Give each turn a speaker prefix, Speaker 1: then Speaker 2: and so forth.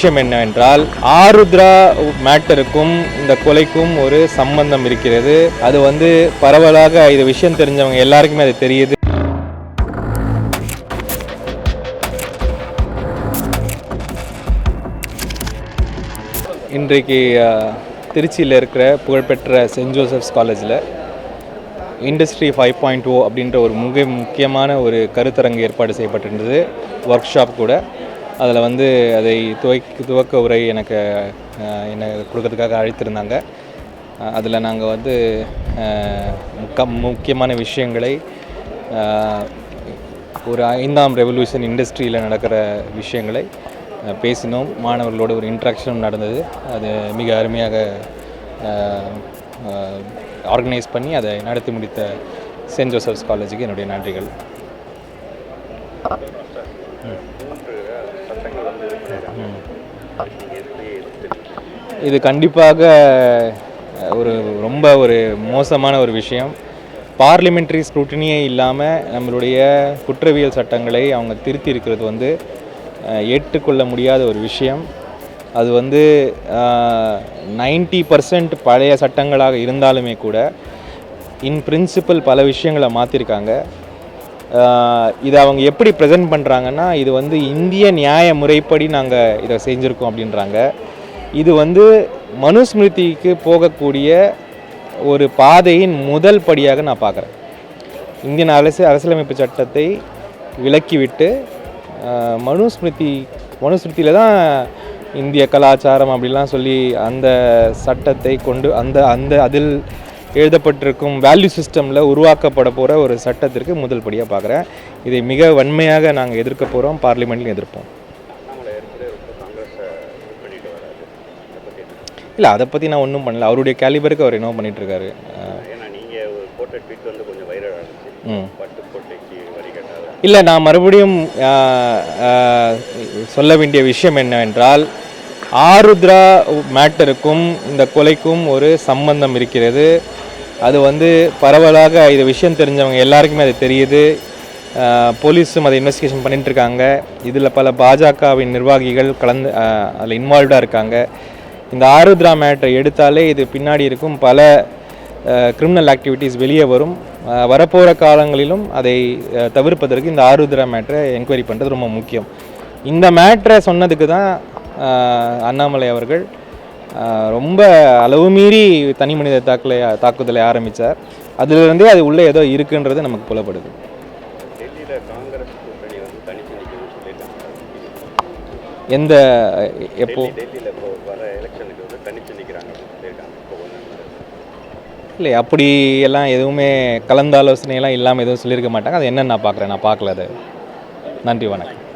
Speaker 1: விஷயம் என்னவென்றால் ஆருத்ரா மேட்டருக்கும் இந்த கொலைக்கும் ஒரு சம்பந்தம் இருக்கிறது. அது வந்து பரவலாக இது விஷயம் தெரிஞ்சவங்க எல்லாருக்குமே அது தெரியுது. இன்றைக்கு திருச்சியில் இருக்கிற புகழ்பெற்ற சென்ட் ஜோசப்ஸ் காலேஜில் இண்டஸ்ட்ரி ஃபைவ் பாயிண்ட் ஓ அப்படின்ற ஒரு மிக முக்கியமான ஒரு கருத்தரங்கு ஏற்பாடு செய்யப்பட்டிருந்தது. ஒர்க் ஷாப் கூட. அதில் வந்து அதை துவக்க துவக்க உரை எனக்கு என்னை கொடுக்கறதுக்காக அழைத்திருந்தாங்க. அதில் நாங்கள் வந்து முக்க முக்கியமான விஷயங்களை ஒரு ஐந்தாம் ரெவல்யூஷன் இண்டஸ்ட்ரியில் நடக்கிற விஷயங்களை பேசினோம். மாணவர்களோட ஒரு இன்ட்ராக்ஷனும் நடந்தது. அது மிக அருமையாக ஆர்கனைஸ் பண்ணி அதை நடத்தி முடித்த சென்ட் ஜோசப்ஸ் காலேஜுக்கு என்னுடைய நன்றிகள். இது கண்டிப்பாக ஒரு ரொம்ப ஒரு மோசமான ஒரு விஷயம். பார்லிமெண்ட்ரி ஸ்க்ரூட்டினியே இல்லாமல் நம்மளுடைய குற்றவியல் சட்டங்களை அவங்க திருத்தி இருக்கிறது வந்து ஏற்றுக்கொள்ள முடியாத ஒரு விஷயம். அது வந்து நைன்டி பர்சன்ட் பழைய சட்டங்களாக இருந்தாலுமே கூட இன் பிரின்சிபல் பல விஷயங்களை மாற்றிருக்காங்க இதை அவங்க எப்படி ப்ரெசென்ட் பண்ணுறாங்கன்னா இது வந்து இந்திய நியாய முறைப்படி நாங்கள் இதை செஞ்சுருக்கோம் அப்படின்றாங்க. இது வந்து மனுஸ்மிருதிக்கு போகக்கூடிய ஒரு பாதையின் முதல் படியாக நான் பார்க்குறேன். இந்தியன் அரசு அரசியலமைப்பு சட்டத்தை விலக்கிவிட்டு மனுஸ்மிருதி மனுஸ்மிருதியில் தான் இந்திய கலாச்சாரம் அப்படிலாம் சொல்லி அந்த சட்டத்தை கொண்டு அந்த அந்த அதில் எழுதப்பட்டிருக்கும் வேல்யூ சிஸ்டமில் உருவாக்கப்பட போகிற ஒரு சட்டத்திற்கு முதல் படியாக பார்க்குறேன் இதை மிக வன்மையாக நாங்கள் எதிர்க்க போகிறோம் பார்லிமெண்ட்லையும் எதிர்ப்போம். இல்லை அதை பற்றி நான் ஒன்றும் பண்ணல. அவருடைய கேலிபருக்கு அவர் என்ன பண்ணிட்டு இருக்காரு இல்லை நான் மறுபடியும் சொல்ல வேண்டிய விஷயம் என்னவென்றால் ஆருத்ரா மேட்டருக்கும் இந்த கொலைக்கும் ஒரு சம்பந்தம் இருக்கிறது. அது வந்து பரவலாக இது விஷயம் தெரிஞ்சவங்க எல்லாருக்குமே அது தெரியுது. போலீஸும் அதை இன்வெஸ்டிகேஷன் பண்ணிகிட்டு இருக்காங்க இதில் பல பாஜகவின் நிர்வாகிகள் கலந்து அதில் இன்வால்வ்டாக இருக்காங்க. இந்த ஆருத்ரா மேட்டரை எடுத்தாலே இது பின்னாடி இருக்கும். பல கிரிமினல் ஆக்டிவிட்டீஸ் வெளியே வரும். வரப்போகிற காலங்களிலும் அதை தவிர்ப்பதற்கு இந்த ஆருத்ரா மேட்டரை என்கொயரி பண்ணுறது ரொம்ப முக்கியம். இந்த மேட்ரை சொன்னதுக்கு தான் அண்ணாமலை அவர்கள் ரொம்ப அளவு மீறி தனி மனித தாக்கலை தாக்குதலை ஆரம்பித்தார் அதிலிருந்தே அது உள்ளே ஏதோ இருக்குன்றது நமக்கு புலப்படுது. எந்த எப்போ? இல்லை. அப்படி எல்லாம் எதுவுமே கலந்தாலோசனையெல்லாம் இல்லாமல் எதுவும் சொல்லியிருக்க மாட்டாங்க. அது என்னன்னு நான் பார்க்குறேன். நான் பார்க்கல அது. நன்றி வணக்கம்.